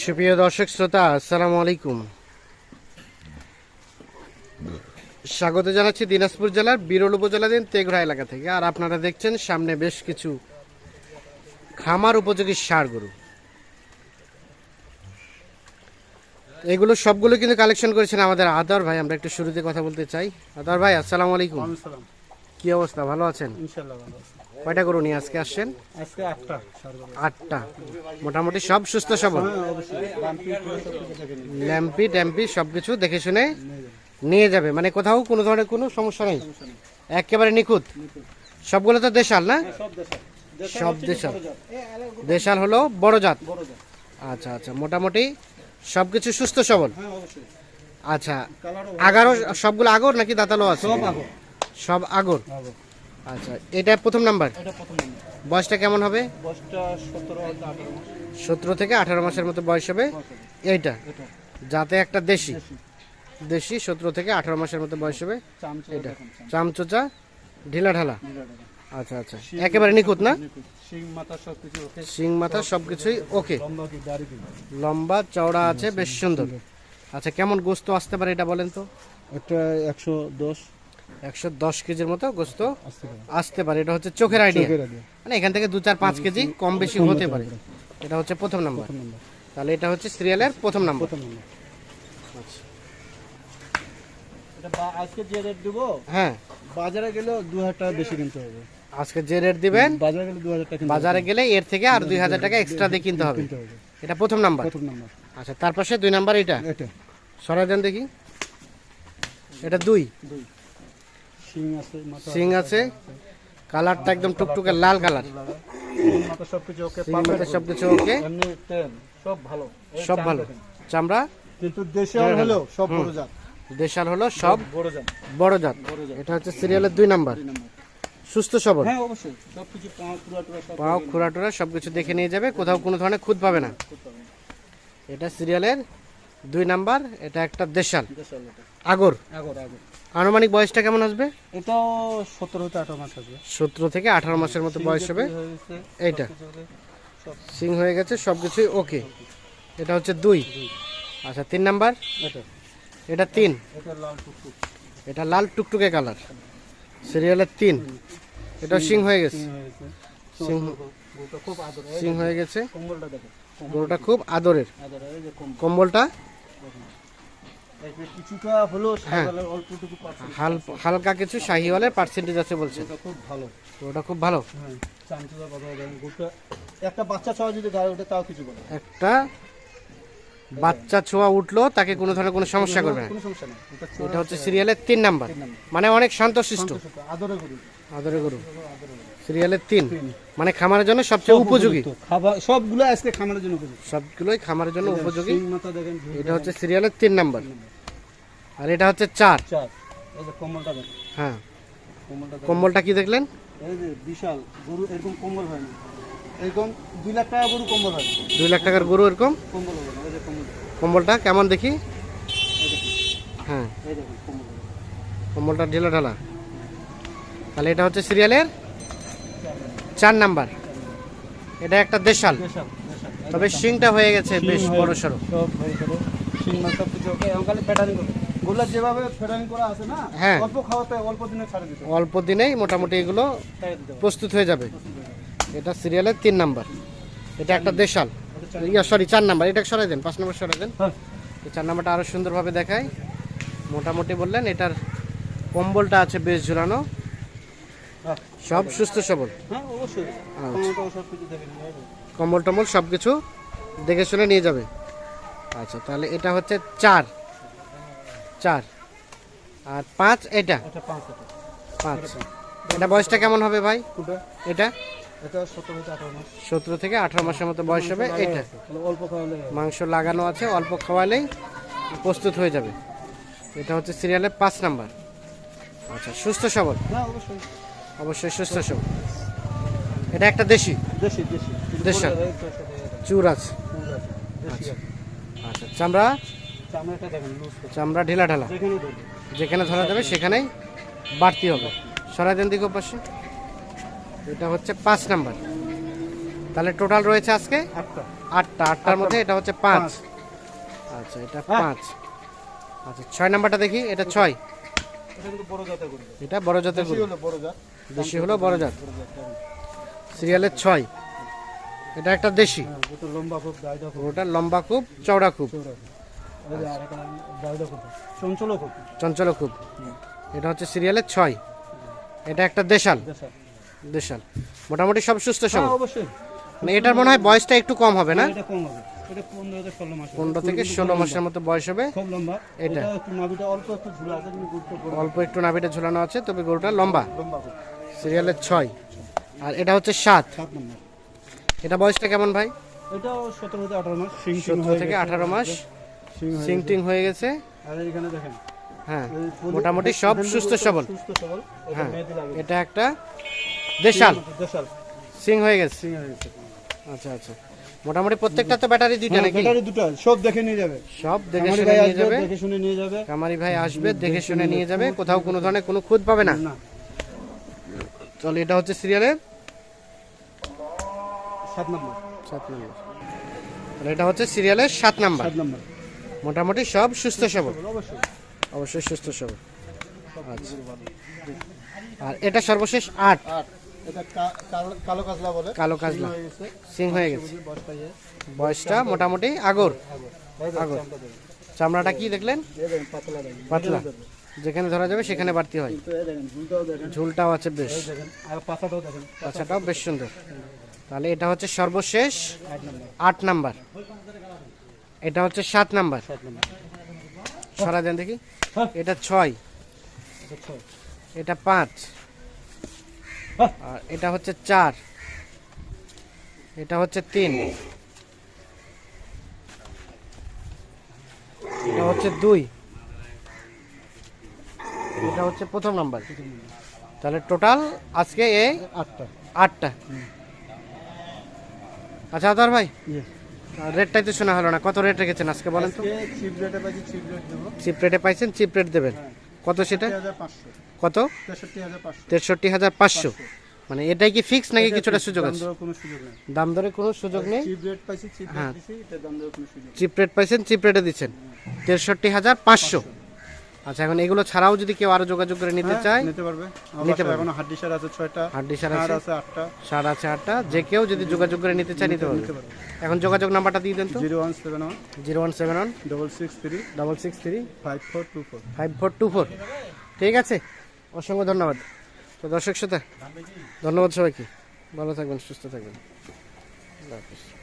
সুপ্রিয় দর্শক শ্রোতা আসসালামু আলাইকুম। স্বাগত জানাচ্ছি দিনাজপুর জেলার বিরল উপজেলাধীন তেঘরা এলাকা থেকে। আর আপনারা দেখছেন সামনে বেশ কিছু খামার উপযোগী সার গরু। এগুলো সবগুলো কিন্তু কালেকশন করেছেন আমাদের আদার ভাই। আমরা একটু শুরুতে কথা বলতে চাই। আদার ভাই আসসালামু আলাইকুম। কি অবস্থা? ভালো আছেন? ভালো আছে। কয়টা গরু নিয়ে আজকে আসছেন? আজকে আটটা আটটা। মোটামুটি সব সুস্থ সবল? হ্যাঁ অবশ্যই। সব কিছু দেখে ল্যাম্পি ট্যাম্পি সবকিছু দেখে শুনে নিয়ে যাবে। মানে কোথাও কোনো ধরনের কোনো সমস্যা নেই? একেবারে নিখুঁত? সবগুলো তো দেশাল না? সব দেশাল। দেশাল হলো বড় জাত? আচ্ছা আচ্ছা মোটামুটি সবকিছু সুস্থ সবল? হ্যাঁ আচ্ছা আগারও সবগুলো আগর নাকি দাঁতালো আছে? সব আগো সব আগর? আগো আচ্ছা এটা প্রথম নাম্বার? এটা প্রথম নম্বর। বয়সটা কেমন হবে? সতেরো থেকে আঠারো মাসের মতো বয়স হবে? এইটা? যাতে একটা দেশি। দেশি। সতেরো থেকে আঠারো মাসের মতো বয়স হবে? এটা চামচোচা। ঢিলা ঢালা? আচ্ছা আচ্ছা। একেবারে নিখুঁত না? শিং মাথা সবকিছুই ওকে লম্বা চওড়া আছে বেশ সুন্দর। আচ্ছা কেমন গোস্ত আসতে পারে এটা বলেন তো? একটা একশো দশ। একশো দশ কেজির মতো গোস্ত আসতে পারে। এটা হচ্ছে চোখের আইডিয়া মানে এখান থেকে দু চার পাঁচ কেজি কম বেশি হতে পারে। এটা হচ্ছে প্রথম নাম্বার তাহলে এটা হচ্ছে সিরিয়ালের প্রথম নাম্বার প্রথম নম্বর আচ্ছা। এটা বা- আজকে যে রেট দেবো হ্যাঁ। বাজারে গেলেও দু হাজার টাকা বেশি কিনতে হবে। আজকে যে রেট দিবেন বাজারে গেলে দু হাজার টাকা বাজারে গেলে এর থেকে আর দুই হাজার টাকা এক্সট্রা দিয়ে কিনতে হবে। এটা প্রথম নাম্বার প্রথম নম্বর আচ্ছা তার পাশে দুই নাম্বার এটা। এটা। সরাই দেন দেখি। এটা দুই। সিং আছে কালারটা একদম টুকটুকে লাল কালার। সবকিছু ওকে সব ভালো। সব ভালো। চামড়া? কিন্তু দেশে হলেও সব বড় জাত দেশাল হলো সব বড় জাত। বড় জাত। এটা হচ্ছে সিরিয়ালের দুই নাম্বার। সুস্থ সবল। হ্যাঁ অবশ্যই। পাও খুরা টুরা সবকিছু দেখে নিয়ে যাবে। কোথাও কোনো ধরনের খুদ পাবে না। এটা সিরিয়ালের দুই নাম্বার। এটা একটা দেশাল। দেশাল আগর। আগর আগর। আনুমানিক বয়সটা কেমন আসবে? এটাও সতেরো হতে আঠারো মাস আসবে। সতেরো থেকে আঠারো মাসের মতো বয়স হবে। এইটা। সব সব সিং হয়ে গেছে সবকিছুই ওকে। এটা হচ্ছে দুই। আচ্ছা তিন নাম্বার? এটা। এটা তিন। এটা লাল টুকটুক। এটা লাল টুকটুকে কালার। সিরিয়ালের তিন। এটা সিং হয়ে গেছে। সিং হয়ে গেছে। কম্বলটা দেখো কম্বল গরুটা খুব আদরের। কম্বলটা? কিছুটা হলো হ্যাঁ। অল্পটুকু হালকা কিছু শাহিওয়ালের পার্সেন্টেজ আছে বলছে খুব ভালো। ওটা খুব ভালো। হ্যাঁ কথা বলেন একটা বাচ্চা ছাওয়া যদি গাড়ি ওঠে তাও কিছু বলে একটা বাচ্চা ছোঁয়া উঠল তাকে কোনো ধরনের কোনো সমস্যা করবে না। এটা হচ্ছে সিরিয়ালের তিন নাম্বার। মানে অনেক শান্তশিষ্ট আদরে গরু। আদরে গরু। সিরিয়ালের তিন। মানে খামারের জন্য সবচেয়ে উপযোগী। খাবার সবগুলো আজকে খামারের জন্য উপযোগী। সবগুলোই খামারের জন্য উপযোগী। এটা হচ্ছে সিরিয়ালের তিন নাম্বার। আর এটা হচ্ছে চার। কম্বলটা হ্যাঁ। কম্বলটা কি দেখলেন? বিশাল গরু এরকম কম্বল হয় না। এরকম দুই লাখ টাকা গরু কম্বল হয়। দুই লাখ টাকার গরু এরকম? কম্বল কম্বলটা কেমন দেখি? হ্যাঁ। কম্বলটা ঢিলা ঢালা। তাহলে এটা হচ্ছে সিরিয়ালের চার নাম্বার। এটা একটা দেশাল। তবে শিংটা হয়ে গেছে বেশ বড় সড়ো। হয়ে। অল্প দিনেই মোটামুটি এগুলো। প্রস্তুত হয়ে যাবে। এটা সিরিয়ালের তিন নাম্বার। এটা একটা দেশাল। ইয়া সরি চার নাম্বার। এটা সরাই দেন পাঁচ নাম্বার সরাই দেন। হ্যাঁ। এই চার নাম্বারটা আরও সুন্দরভাবে দেখায় মোটামুটি বললেন এটার কম্বলটা আছে বেশ ঝুলানো। সব সুস্থ সবল। হ্যাঁ আচ্ছা। কম্বল টম্বল সব কিছু দেখে শুনে নিয়ে যাবে। আচ্ছা তাহলে এটা হচ্ছে চার। চার। আর পাঁচ এটা? পাঁচ এটা। বয়সটা কেমন হবে ভাই? এটা? সতেরো থেকে আঠারো মাসের মতো বয়স হবে এটা। অল্প খাওয়ালে মাংস লাগানো আছে অল্প খাওয়ালেই প্রস্তুত হয়ে যাবে। এটা হচ্ছে সিরিয়ালের পাঁচ নাম্বার। আচ্ছা সুস্থ সবল। না অবশ্যই সুস্থ সবল। এটা একটা দেশি? দেশি দেশি। চুর আছে। কুমড়ো আছে। আচ্ছা। চামড়া। চামড়া ঢিলা ঢালা। যেখানে ধরা যাবে সেখানেই বাড়তি হবে। সরাই দেন দিকে পাশে এটা হচ্ছে পাঁচ নাম্বার। তাহলে টোটাল রয়েছে আজকে? আটটা। আটটা। আটটার মধ্যে এটা হচ্ছে পাঁচ। আচ্ছা এটা। পাঁচ। আচ্ছা ছয় নাম্বারটা দেখি। এটা ছয়। এটা বড় জাতের এটা বড় জাতের বড় জাত। দেশি হলো বড় জাত। হ্যাঁ। সিরিয়ালের ছয়। এটা একটা দেশি। হ্যাঁ ওটা লম্বা খুব চওড়া খুব চঞ্চল খুব এটা হচ্ছে সিরিয়ালের ছয়। এটা একটা দেশাল। দেশাল। মোটামুটি সব সুস্থ সব মানে এটার মনে হয় বয়সটা একটু কম হবে না? পনেরো থেকে ষোলো মাসের। মতো বয়স হবে। এটা। অল্প একটু নাভিটা ঝুলানো আছে তবে গরুটা লম্বা। সিরিয়ালের ছয়। আর এটা হচ্ছে সাত। এটা বয়সটা কেমন ভাই? এটাও সতেরো থেকে আঠারো মাস সতেরো হয়ে থেকে গেছে। আঠারো মাস। সিং হয়ে। টিং হয়ে গেছে। আর এখানে দেখেন। হ্যাঁ মোটামুটি সব সুস্থ সবল। হ্যাঁ এটা একটা দেশাল। দেশাল। সিং হয়ে গেছে। সিং হয়ে গেছে। আচ্ছা আচ্ছা। মোটামুটি প্রত্যেকটা তো ব্যাটারি দুইটা হ্যাঁ, নাকি? ব্যাটারি দুটো সব দেখে নিয়ে যাবে। সব দেখে শুনে নিয়ে যাবে। দেখে শুনে নিয়ে যাবে। কামারি ভাই আসবে দেখে শুনে নিয়ে যাবে। কোথাও কোনো ধরনের কোনো খুঁত পাবে না। চলো এটা হচ্ছে সিরিয়ালের সাত নম্বর। সাত নম্বর। তাহলে এটা হচ্ছে সিরিয়ালের সাত নাম্বার। সাত নম্বর। মোটামুটি সব সুস্থ সবল। অবশ্যই। অবশ্যই সুস্থ সবল। আচ্ছা। আর এটা সর্বশেষ আট। এটা কালো- কাজলা বলে। কালো কাজলা। সিং হয়ে গেছে। বয়সটা মোটামুটি আগর। আগর। চামড়াটা কি দেখলেন? পাতলা। যেখানে ধরা যাবে সেখানে বাড়তি হয়। ঝুলটাও আছে বেশ। পাছাটাও বেশ সুন্দর। তাহলে এটা হচ্ছে সর্বশেষ আট নম্বর, এটা হচ্ছে সাত নাম্বার। নম্বর। সরা দেন দেখি। হ্যাঁ। এটা ছয়। এটা পাঁচ। হ্যাঁ। আর এটা হচ্ছে চার। এটা হচ্ছে তিন। এটা হচ্ছে দুই। এটা হচ্ছে প্রথম নাম্বার। তাহলে টোটাল আজকে এই আটটা। আটটা। আচ্ছা আদার ভাই রেটটাই তো শোনা হলো না। কত রেট রেখেছেন আজকে বলেন তো। চিপ রেটে পাইছেন চিপ রেট দেবেন। কত সেটা? 63,500, কত? 63,500 তেষট্টি হাজার পাঁচশো। মানে এটাই কি ফিক্স নাকি কিছুটা সুযোগ আছে? কোনো সুযোগ নেই। দাম দরে কোনো সুযোগ নেই? cheap rate হ্যাঁ। দিছি, এটার দাম দেওয়ার কোনো সুযোগ নেই। চিপ রেট পাইছেন চিপ রেটে দিচ্ছেন। তেষট্টি হাজার পাঁচশো। আচ্ছা এখন এগুলো ছাড়াও যদি কেউ আরও যোগাযোগ করে নিতে হ্যাঁ, চায় নিতে পারবে। নিতে পারবে। এখনও হাড্ডি সার আছে ছয়টা হাড্ডি সার আছে? আছে আটটা। সার আছে আটটা। যে কেউ যদি যোগাযোগ করে নিতে চায় নিতে পারবে। এখন যোগাযোগ নাম্বারটা দিয়ে দেন তো। Zero one seven one zero one seven one double six three double six three five four two four. Five four two four. ঠিক আছে? অসংখ্য ধন্যবাদ। তো দর্শক শ্রোতা ধন্যবাদ সবাইকে। ভালো থাকবেন সুস্থ থাকবেন। আল্লাহ হাফিজ।